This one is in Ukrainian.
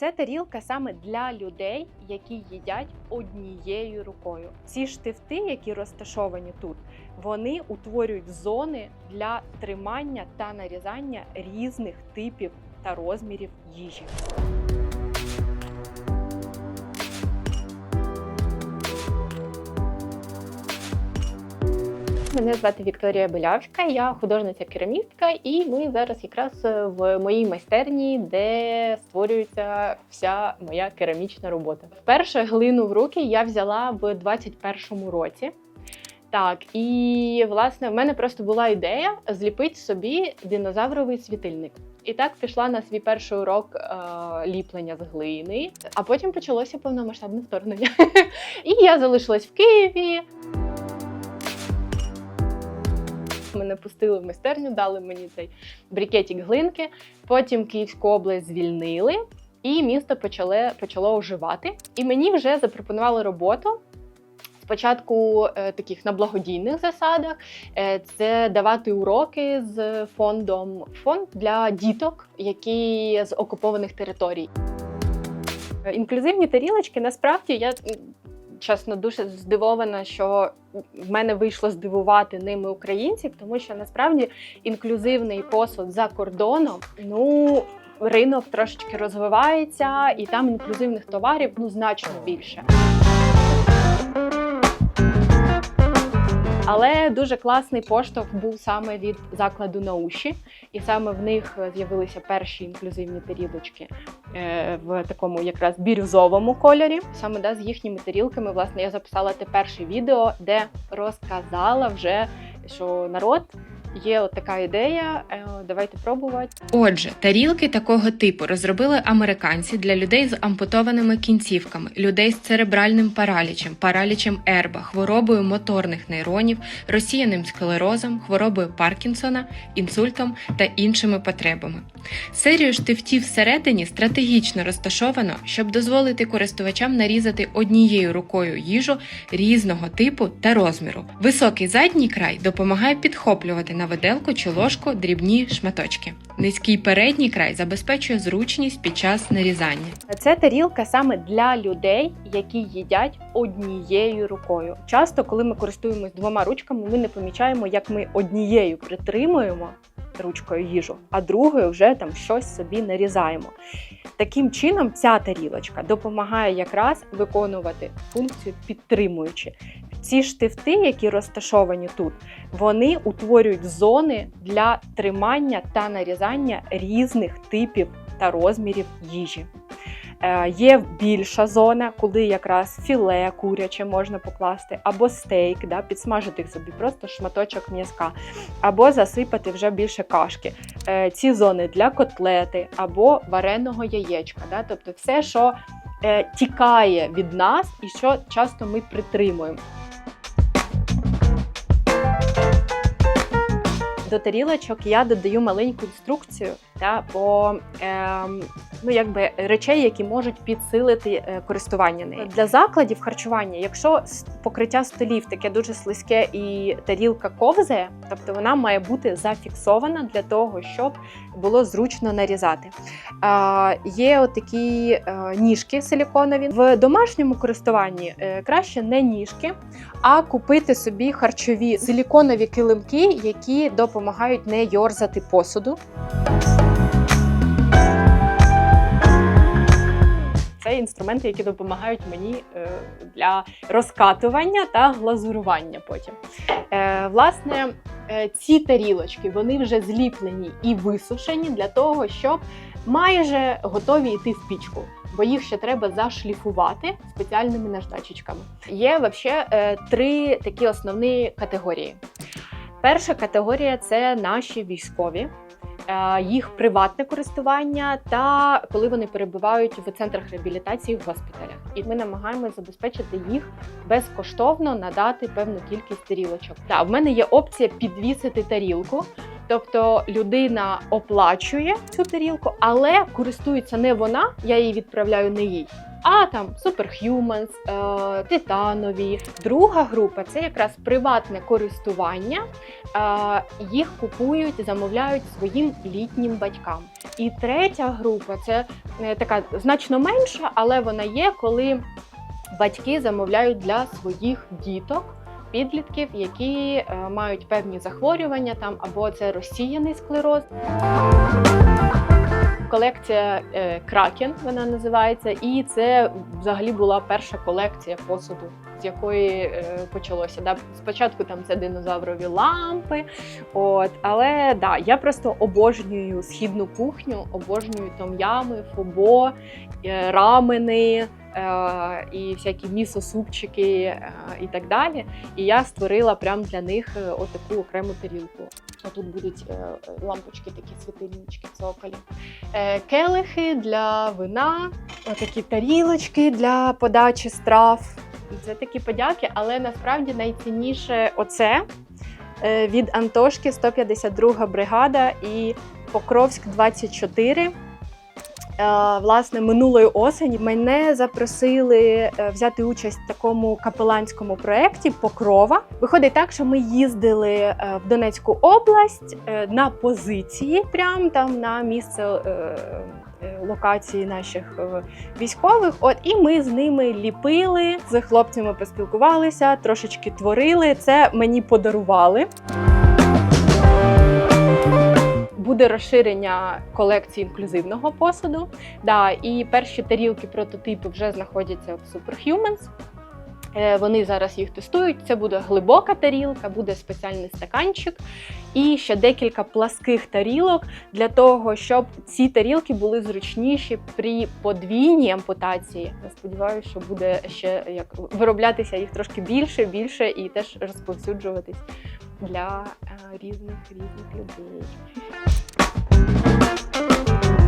Це тарілка саме для людей, які їдять однією рукою. Ці штифти, які розташовані тут, вони утворюють зони для тримання та нарізання різних типів та розмірів їжі. Мене звати Вікторія Белявська, я художниця-керамістка, і ми зараз якраз в моїй майстерні, де створюється вся моя керамічна робота. Вперше глину в руки я взяла в 21-му році. Так, і власне в мене просто була ідея зліпити собі динозавровий світильник. І так пішла на свій перший урок е, ліплення з глини, а потім почалося повномасштабне вторгнення. І я залишилась в Києві. Мене пустили в майстерню, дали мені цей брикетик глинки. Потім Київську область звільнили, і місто почало, почало оживати. І мені вже запропонували роботу. Спочатку е, таких на благодійних засадах Е, це давати уроки з фондом фонд для діток, які з окупованих територій. Е, Інклюзивні тарілочки насправді я чесно дуже здивована, що в мене вийшло здивувати ними українців, тому що насправді інклюзивний посуд за кордоном, ну. Ринок трошечки розвивається, і там інклюзивних товарів ну значно більше. Але дуже класний поштовх був саме від закладу науші, і саме в них з'явилися перші інклюзивні тарілочки в такому якраз бірюзовому кольорі. Саме да, з їхніми тарілками, власне, я записала те перше відео, де розказала вже, що народ. Є от така ідея, е, давайте пробувати. Отже, тарілки такого типу розробили американці для людей з ампутованими кінцівками, людей з церебральним паралічем, паралічем Ерба, хворобою моторних нейронів, розсіяним склерозом, хворобою Паркінсона, інсультом та іншими потребами. Серію штифтів всередині стратегічно розташовано, щоб дозволити користувачам нарізати однією рукою їжу різного типу та розміру. Високий задній край допомагає підхоплювати на виделку чи ложку дрібні шматочки. Низький передній край забезпечує зручність під час нарізання. Це тарілка саме для людей, які їдять однією рукою. Часто, коли ми користуємось двома ручками, ми не помічаємо, як ми однією притримуємо ручкою їжу, а другою вже там щось собі нарізаємо. Таким чином, ця тарілочка допомагає якраз виконувати функцію підтримуючи. Ці штифти, які розташовані тут, вони утворюють зони для тримання та нарізання різних типів та розмірів їжі. Е, Є більша зона, куди якраз філе куряче можна покласти, або стейк, да, підсмажити собі просто шматочок м'язка, або засипати вже більше кашки. Е, Ці зони для котлети або вареного яєчка. Да, тобто все, що е, тікає від нас і що часто ми притримуємо. До тарілочок я додаю маленьку інструкцію та, по ем, ну, якби, речей, які можуть підсилити е, користування нею. Для закладів харчування, якщо покриття столів таке дуже слизьке і тарілка ковзає, тобто вона має бути зафіксована для того, щоб було зручно нарізати. Е, є отакі е, ніжки силіконові. В домашньому користуванні е, краще не ніжки, а купити собі харчові силіконові килимки, які допомагають не йорзати посуду. Інструменти, які допомагають мені е, для розкатування та глазурування потім. Е, Власне, е, ці тарілочки вони вже зліплені і висушені для того, щоб майже готові йти в пічку, бо їх ще треба зашліфувати спеціальними наждачечками. Є взагалі три такі основні категорії. Перша категорія це наші військові. Е, Їх приватне користування та коли вони перебувають в центрах реабілітації в госпіталях, і ми намагаємося забезпечити їх безкоштовно надати певну кількість тарілочок. Та в мене є опція підвісити тарілку, тобто людина оплачує цю тарілку, але користується не вона, я її відправляю не їй. А там Superhumans, е, Титанові. Друга група це якраз приватне користування. Е, їх купують, замовляють своїм літнім батькам. І третя група це е, така значно менша, але вона є, коли батьки замовляють для своїх діток. Підлітків, які мають певні захворювання, там або це розсіяний склероз. Колекція Кракен вона називається, і це взагалі була перша колекція посуду, з якої е, почалося. Спочатку там це динозаврові лампи. От, але да, я просто обожнюю східну кухню, обожнюю том'ями, фобо, е, рамени. е, І всякі місо-супчики і так далі. І я створила прям для них отаку окрему тарілку. Отут будуть е, лампочки, такі світильнички, цоколі. Е, Келихи для вина, отакі тарілочки для подачі страв. Це такі подяки, але насправді найцінніше оце е, від Антошки 152 бригада і Покровськ 24. Власне, минулої осені мене запросили е, взяти участь в такому капеланському проєкті Покрова. Виходить так, що ми їздили е, в Донецьку область е, на позиції, прям там на місце локації наших військових. От і ми з ними ліпили, з хлопцями поспілкувалися, трошечки творили. Це мені подарували. Буде розширення колекції інклюзивного посуду. Да, і перші тарілки прототипи вже знаходяться в Superhumans. Е, Вони зараз їх тестують. Це буде глибока тарілка, буде спеціальний стаканчик і ще декілька пласких тарілок для того, щоб ці тарілки були зручніші при подвійній ампутації. Я сподіваюся, що буде ще як вироблятися їх трошки більше, більше і теж розповсюджуватись для е, різних різних людей. Thank you.